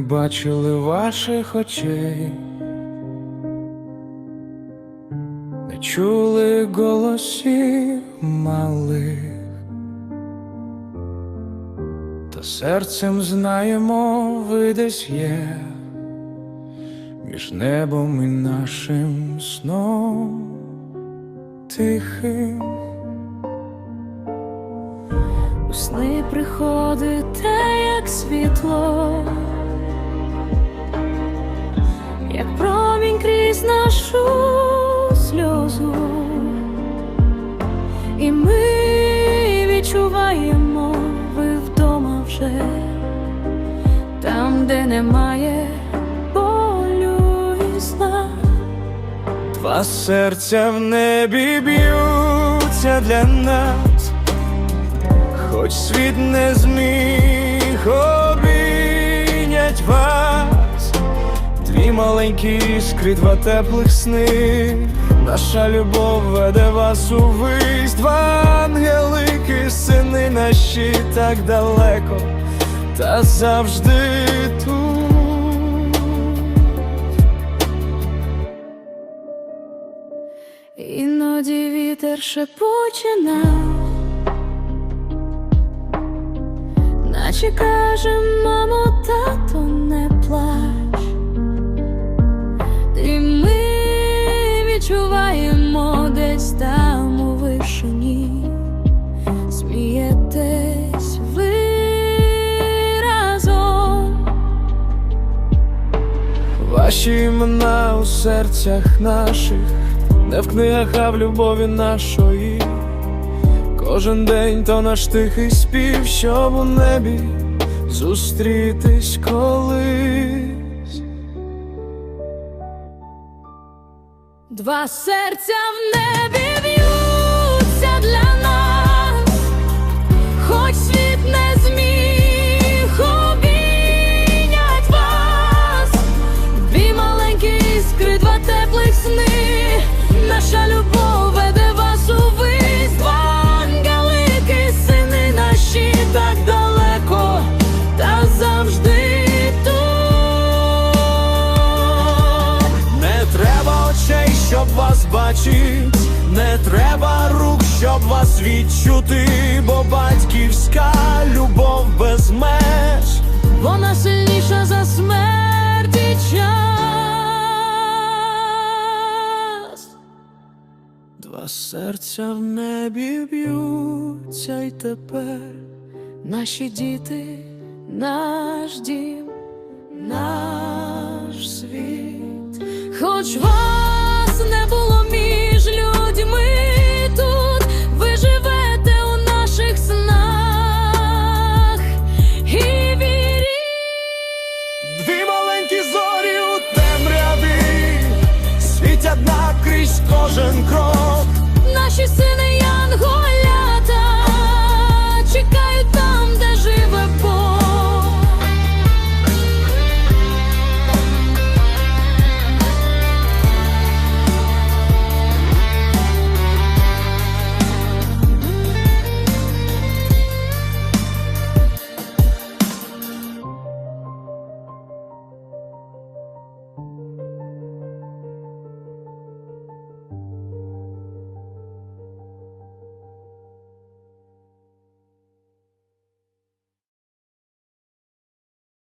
бачили ваших очей, не чули голосів малих, та серцем знаємо, ви десь є. Між небом і нашим сном тихим. У сни приходите, як світло, як промінь крізь нашу сльозу, і ми відчуваємо, ви вдома вже, там, де немає болю і зла. Два серця в небі б'ються для нас, хоч світ не зміг обійнять вас, дві маленькі іскри, два теплих сни, наша любов веде вас у вись, два ангелики, сини наші так далеко, та завжди тут. Іноді вітер шепоче нам, наче каже, мамо, тато, не плач, і ми відчуваємо десь там у вишині, смієтесь ви разом. Ваші імена у серцях наших, не в книгах, а в любові нашої. Кожен день то наш тихий спів, щоб у небі зустрітись колись. Два серця в небі бачить, не треба рук, щоб вас відчути, бо батьківська любов без меж. Вона сильніша за смерть і час. Два серця в небі б'ються й тепер. Наші діти, наш дім, наш світ. Хоч вас темряві світять на крізь кожен крок. Наші сини